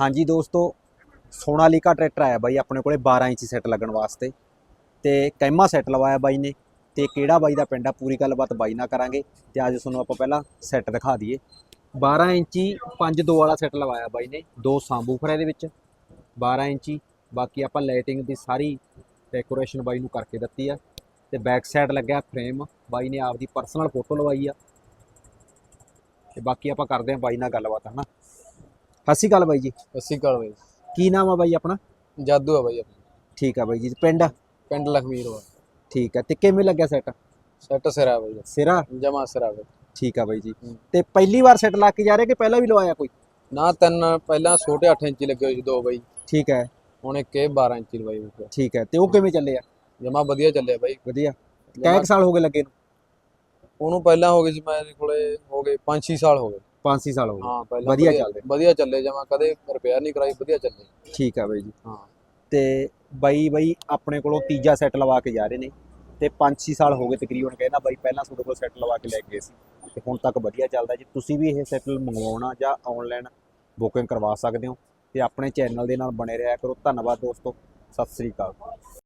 ਹਾਂਜੀ ਦੋਸਤੋ ਸੋਨਾਲੀਕਾ ਟਰੈਕਟਰ ਆਇਆ ਬਾਈ ਆਪਣੇ ਕੋਲੇ 12 ਇੰਚੀ ਸੈੱਟ ਲੱਗਣ ਵਾਸਤੇ। ਤੇ ਕੈਮਾ ਸੈੱਟ ਲਵਾਇਆ ਬਾਈ ਨੇ। ਤੇ ਕਿਹੜਾ ਬਾਈ ਦਾ ਪਿੰਡ ਆ, ਪੂਰੀ ਗੱਲਬਾਤ ਬਾਈ ਨਾਲ ਕਰਾਂਗੇ। ਤੇ ਅੱਜ ਤੁਹਾਨੂੰ ਆਪਾਂ ਪਹਿਲਾਂ ਸੈੱਟ ਦਿਖਾ ਦਈਏ। 12 ਇੰਚੀ 5-2 ਵਾਲਾ ਸੈੱਟ ਲਵਾਇਆ ਬਾਈ ਨੇ, ਦੋ ਸਾਂਬੂਫਰ ਇਹਦੇ ਵਿੱਚ। 12 ਇੰਚੀ, ਬਾਕੀ ਆਪਾਂ ਲਾਈਟਿੰਗ ਦੀ ਸਾਰੀ ਡੈਕੋਰੇਸ਼ਨ ਬਾਈ ਨੂੰ ਕਰਕੇ ਦਿੱਤੀ ਆ। ਤੇ ਬੈਕ ਸਾਈਡ ਲੱਗਿਆ ਫਰੇਮ ਬਾਈ ਨੇ ਆਪਦੀ ਪਰਸਨਲ ਫੋਟੋ ਲਵਾਈ ਆ। ਤੇ ਬਾਕੀ ਆਪਾਂ ਕਰਦੇ ਆਂ ਬਾਈ ਨਾਲ ਗੱਲਬਾਤ, ਹਨਾ? ਸਤਿ ਸ਼੍ਰੀ ਅਕਾਲ ਬਾਈ ਜੀ। ਅਸੀਂ ਕਾਲ ਬਾਈ। ਕੀ ਨਾਮ ਆ ਬਾਈ ਆਪਣਾ? ਜਾਦੂ ਆ ਬਾਈ ਆਪਣਾ। ਠੀਕ ਆ ਬਾਈ ਜੀ ਪਿੰਡ? ਪਿੰਡ ਲਖਮੀਰ ਵਾ ਠੀਕ ਆ ਤੇ ਕਿਵੇਂ ਲੱਗਿਆ ਸੈੱਟ ਸੈੱਟ ਸਿਰਾ ਬਾਈ ਸਿਰਾ? ਜਮਾ ਸਿਰਾ ਬਾਈ। ਠੀਕ ਆ ਬਾਈ ਜੀ। ਹੂੰ। ਤੇ ਪਹਿਲੀ ਵਾਰ ਸੈੱਟ ਲਾ ਕੇ ਜਾ ਰਹੇ ਕਿ ਪਹਿਲਾਂ ਵੀ ਲਵਾਇਆ ਕੋਈ? ਨਾ ਤਿੰਨ ਪਹਿਲਾਂ ਛੋਟੇ 8 ਇੰਚੀ ਲੱਗੇ ਹੋਏ ਸੀ ਦੋ ਬਾਈ। ਠੀਕ ਹੈ ਹੁਣ ਇੱਕ ਇਹ 12 ਇੰਚੀ ਲਵਾਈ ਹੋਈ ਠੀਕ ਹੈ ਤੇ ਉਹ ਕਿਵੇਂ ਚੱਲੇ ਆ? ਜਮਾ ਵਧੀਆ ਚੱਲਿਆ ਬਾਈ। ਵਧੀਆ। ਜਮਾਂ- ਕਈ ਕੁ ਸਾਲ ਹੋ ਗਏ ਲੱਗੇ ਨੂੰ? ਉਹਨੂੰ ਪਹਿਲਾਂ ਹੋ ਗਏ ਸੀ ਮੇਰੇ ਕੋਲੇ ਹੋ ਗਏ 5-6 ਸਾਲ ਹੋ ਗਏ। 5-6 ਸਾਲ ਹੋ ਗਏ। ਹਾਂ ਪਹਿਲਾਂ ਵਧੀਆ ਚੱਲਦੇ। ਵਧੀਆ ਚੱਲੇ ਜਮਾ ਕਦੇ ਰਿਪੇਅਰ ਨਹੀਂ ਕਰਾਈ ਵਧੀਆ ਚੱਲੇ। ਠੀਕ ਆ ਬਾਈ ਜੀ। ਹਾਂ। ਤੇ ਬਾਈ ਬਾਈ ਆਪਣੇ ਕੋਲੋਂ ਤੀਜਾ ਸੈੱਟ ਲਵਾ ਕੇ ਜਾ ਰਹੇ ਨੇ। ਤੇ 5-6 ਸਾਲ ਹੋ ਗਏ ਤਕਰੀਬਨ ਕਹਿੰਦਾ ਬਾਈ ਪਹਿਲਾਂ ਤੁਹਾਡੇ ਕੋਲ ਸੈੱਟ ਲਵਾ ਕੇ ਲੈ ਗਏ ਸੀ। ਤੇ ਹੁਣ ਤੱਕ ਵਧੀਆ ਚੱਲਦਾ ਜੇ। ਤੁਸੀਂ ਵੀ ਇਹ ਸੈੱਟ ਮੰਗਵਾਉਣਾ ਜਾਂ ਆਨਲਾਈਨ ਬੁਕਿੰਗ ਕਰਵਾ ਸਕਦੇ ਹੋ। ਤੇ ਆਪਣੇ ਚੈਨਲ ਦੇ ਨਾਲ ਬਣੇ ਰਿਹਾ ਕਰੋ। ਧੰਨਵਾਦ ਦੋਸਤੋ। ਸਤਿ ਸ੍ਰੀ ਅਕਾਲ।